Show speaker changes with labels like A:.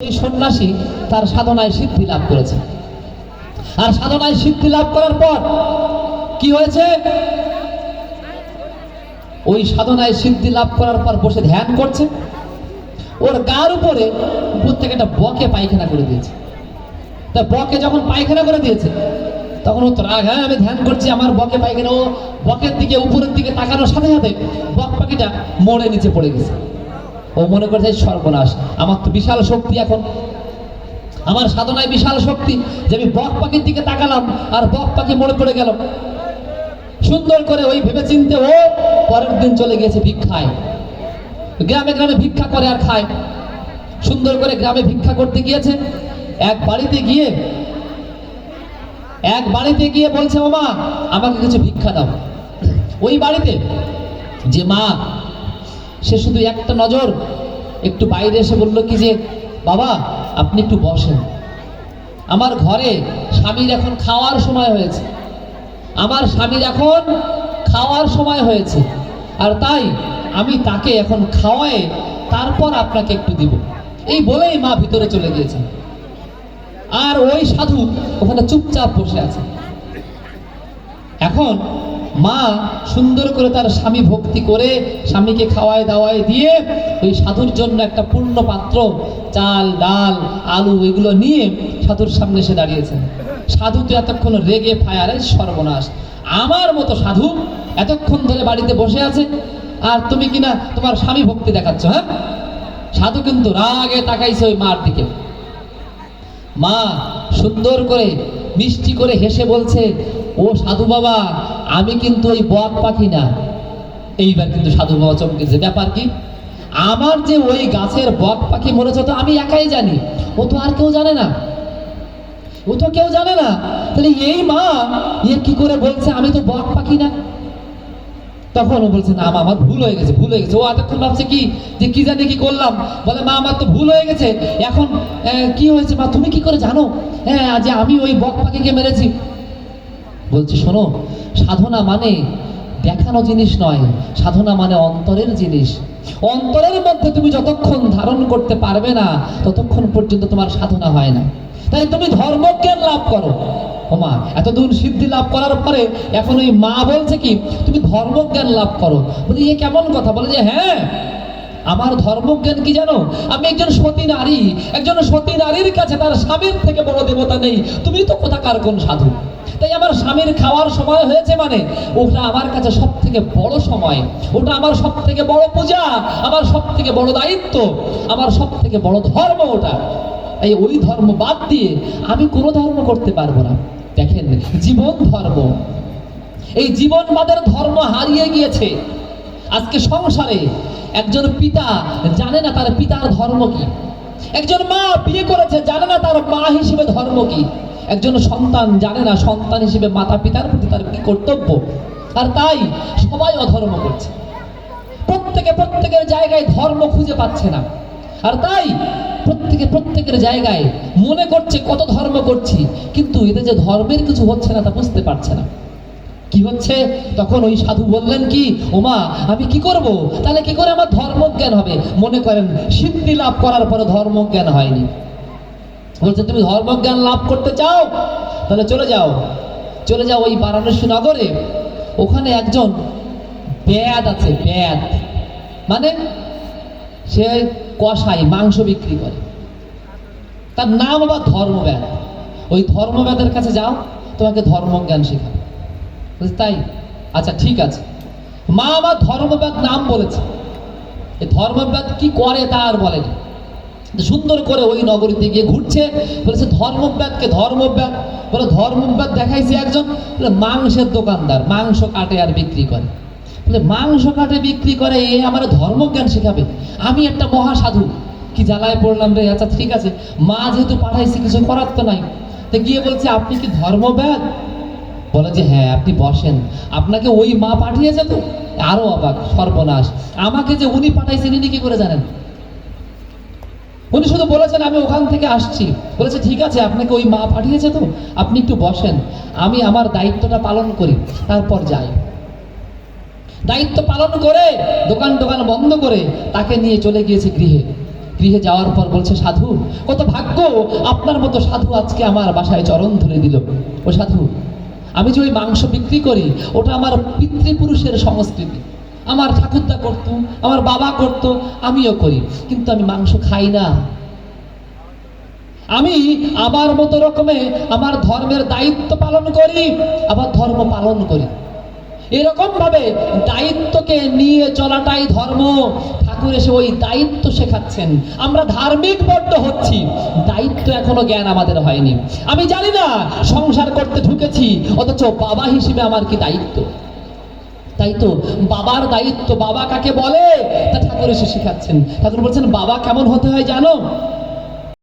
A: এই সন্ন্যাসী তার সাধনায় সিদ্ধি লাভ করেছে। আর সাধনায় সিদ্ধি লাভ করার পর কি হয়েছে? ওই সাধনায় সিদ্ধি লাভ করার পর বসে ধ্যান করছে। ওর গার উপরে উপর থেকে একটা বকে পায়খানা করে দিয়েছে। তা বকে যখন পায়খানা করে দিয়েছে, তখন ও তো রাগ হ্যাঁ আমি ধ্যান করছি, আমার বকে পায়খানা। ও বকের দিকে, উপরের দিকে তাকানোর সাথে সাথে বক পাখিটা মোড়ে নিচে পড়ে গেছে। ও মনে করছে সর্বনাশ। আমার তো বিশাল শক্তি এখন। আমার সাধনায় বিশাল শক্তি যে আমি বক পাখির দিকে তাকালাম আর বক পাখি মনে পড়ে গেল। সুন্দর করে ওই ভেবে চিনতে ও পরের দিন চলে গেছে ভিক্ষায়। গ্রামে গ্রামে ভিক্ষা করে আর খায়। সুন্দর করে গ্রামে ভিক্ষা করতে গিয়েছে। এক বাড়িতে গিয়ে, এক বাড়িতে গিয়ে বলছে মামা আমাকে কিছু ভিক্ষা দাও। ওই বাড়িতে যে মা সে শুধু একটা নজর। একটু বাইরে এসে বলল, কি যে, বাবা, আপনি একটু বসেন। আমার ঘরে স্বামীর এখন খাওয়ার সময় হয়েছে। আমার স্বামীর এখন খাওয়ার সময় হয়েছে। আর তাই আমি তাকে এখন খাওয়ায়ে তারপর আপনাকে একটু দিব। এই বলেই মা ভিতরে চলে গিয়েছেন আর ওই সাধু ওখানে চুপচাপ বসে আছে। এখন মা সুন্দর করে তার স্বামী ভক্তি করে স্বামীকে খাওয়ায় দাওয়ায় দিয়ে ওই সাধুর জন্য একটা পূর্ণ পাত্র, চাল, ডাল, আলু এগুলো নিয়ে সাধুর সামনে এসে দাঁড়িয়েছেন। সাধু তো এতক্ষণ রেগে ফায়ারে সর্বনাশ। আমার মতো সাধু এতক্ষণ ধরে বাড়িতে বসে আছে, আর তুমি কিনা তোমার স্বামী ভক্তি দেখাচ্ছ হ্যাঁ? সাধু কিন্তু রাগে তাকাইছে ওই মার দিকে। মা সুন্দর করে মিষ্টি করে হেসে বলছে, ও সাধু বাবা আমি কিন্তু ওই বক পাখি না। এইবার কিন্তু সাধু বাবা চমকেছে ব্যাপার কি? আমার যে ওই গাছের বক পাখি মরেছে তো আমি একাই জানি। ও তো আর কেউ জানে না। ও তো কেউ জানে না। তাহলে এই মা, এ কি করে বলছে, আমি তো বক পাখি না? তখন ও বলছে, না আমার ভুল হয়ে গেছে, ভুল হয়ে গেছে। ও এতক্ষণ ভাবছে কি, যে কি জানি কি করলাম। বলে, মা, আমার তো ভুল হয়ে গেছে। এখন কি হয়েছে মা, তুমি কি করে জানো? হ্যাঁ যে আমি ওই বক পাখিকে মেরেছি। বলছি, শোনো, সাধনা মানে দেখানো জিনিস নয়, সাধনা মানে অন্তরের জিনিস। অন্তরের মধ্যে তুমি যতক্ষণ ধারণ করতে পারবে না, ততক্ষণ পর্যন্ত তোমার সাধনা হয় না। তাই তুমি ধর্মজ্ঞান লাভ করো। ওমা, এতদূর সিদ্ধি লাভ করার পরে এখন ওই মা বলছে কি, তুমি ধর্মজ্ঞান লাভ করো। বলি, এ কেমন কথা? বলে যে হ্যাঁ আমার ধর্মজ্ঞান কি জানো? আমি একজন সতী নারী, একজন সতী নারীর কাছে তার স্বামীর থেকে বড় দেবতা নেই। তুমি তো কোথাকার কোন সাধু? তাই আমার স্বামীর খাওয়ার সময় হয়েছে মানে ওটা আমার কাছে সব থেকে বড় সময়। ওটা আমার সব থেকে বড় পূজা, আমার সব থেকে বড় দায়িত্ব, আমার সব থেকে বড় ধর্ম ওটা। এই ওই ধর্ম বাদ দিয়ে আমি কোনো ধর্ম করতে পারব না। দেখেন, জীবন ধর্ম। এই জীবনবাদের ধর্ম হারিয়ে গিয়েছে। আজকে সংসারে একজন পিতা জানে না তার পিতার ধর্ম কি। একজন মা বিয়ে করেছে, জানে না তার মা হিসেবে ধর্ম কি। একজন সন্তান জানে না সন্তান হিসেবে মাতা পিতার প্রতি তার কি কর্তব্য। আর তাই সবাই অধর্ম করছে। প্রত্যেকে প্রত্যেকের জায়গায় ধর্ম খুঁজে পাচ্ছে না। আর তাই প্রত্যেকে প্রত্যেকের জায়গায় মনে করছে কত ধর্ম করছি, কিন্তু এতে যে ধর্মের কিছু হচ্ছে না তা বুঝতে পারছে না। কি হচ্ছে? তখন ওই সাধু বললেন কি, ওমা, আমি কি করব? তাহলে কি করে আমার ধর্মজ্ঞান হবে? মনে করেন, সিদ্ধি লাভ করার পরে ধর্মজ্ঞান হয়নি। বলছে, তুমি ধর্মজ্ঞান লাভ করতে চাও? তাহলে চলে যাও। চলে যাও ওই বারাণসী নগরে। ওখানে একজন ব্যাদ আছে, ব্যাদ। মানে সে কষাই মাংস বিক্রি করে। তার নাম আবার ধর্মব্যাদ। ওই ধর্মব্যাদের কাছে যাও, তোমাকে ধর্মজ্ঞান শেখাবে। তাই? আচ্ছা ঠিক আছে। মা আমার ধর্মব্যাদ নাম বলেছে। এই ধর্মব্যাদ কি করে তা আর বলেনি সুন্দর করে ওই নগরীতে গিয়ে ঘুরছে, বলেছে, ধর্মব্যাদকে ধর্মব্যাদ। বলে, ধর্মব্যাদ দেখাইছে একজন? বলে, মাংসের দোকানদার, মাংস কাটে আর বিক্রি করে। বলে, মাংস কাটে, বিক্রি করে, এ আমার ধর্মজ্ঞান শেখাবে। আমি একটা মহাসাধু। কি জ্বালায় পড়লাম রে আচ্ছা ঠিক আছে। মা যেহেতু পাঠাইছে, কিছু করার তো নাই। তো গিয়ে বলছে, আপনি কি ধর্মব্যাদ? বলে যে হ্যাঁ আপনি বসেন। আপনাকে ওই মা পাঠিয়েছে তো। আরও অবাক, সর্বনাশ। আমাকে যে উনি পাঠাইছেন, ইনি কি করে জানেন? উনি শুধু বলেছেন, আমি ওখান থেকে আসছি। বলেছে, ঠিক আছে, আপনাকে ওই মা পাঠিয়েছে তো। আপনি একটু বসেন। আমি আমার দায়িত্বটা পালন করি। তারপর যাই। দায়িত্ব পালন করে, দোকান টোকান বন্ধ করে, তাকে নিয়ে চলে গিয়েছে গৃহে। গৃহে যাওয়ার পর বলছে, সাধু, কত ভাগ্য! আপনার মতো সাধু আজকে আমার বাসায় চরণ ধরে দিল। ও সাধু আমি যে ওই মাংস বিক্রি করি, ওটা আমার পিতৃপুরুষের সংস্কৃতি। আমার ঠাকুরদা করতো, আমার বাবা করতো, আমিও করি, কিন্তু আমি মাংস খাই না। আমি আমার মতো রকমে আমার ধর্মের দায়িত্ব পালন করি, আবার ধর্ম পালন করি। এরকম ভাবে দায়িত্বকে নিয়ে চলাটাই ধর্ম। ঠাকুর এসে ওই দায়িত্ব শেখাচ্ছেন। আমরা ধার্মিক বড্ড হচ্ছি। দায়িত্ব এখনও জ্ঞান আমাদের হয়নি। আমি জানি না, সংসার করতে ঢুকেছি অথচ বাবা হিসেবে আমার কি দায়িত্ব? তাই তো বাবার দায়িত্ব বাবা কাকে বলে? তা ঠাকুর এসে শিখাচ্ছেন। ঠাকুর বলছেন, বাবা কেমন হতে হয় জানো?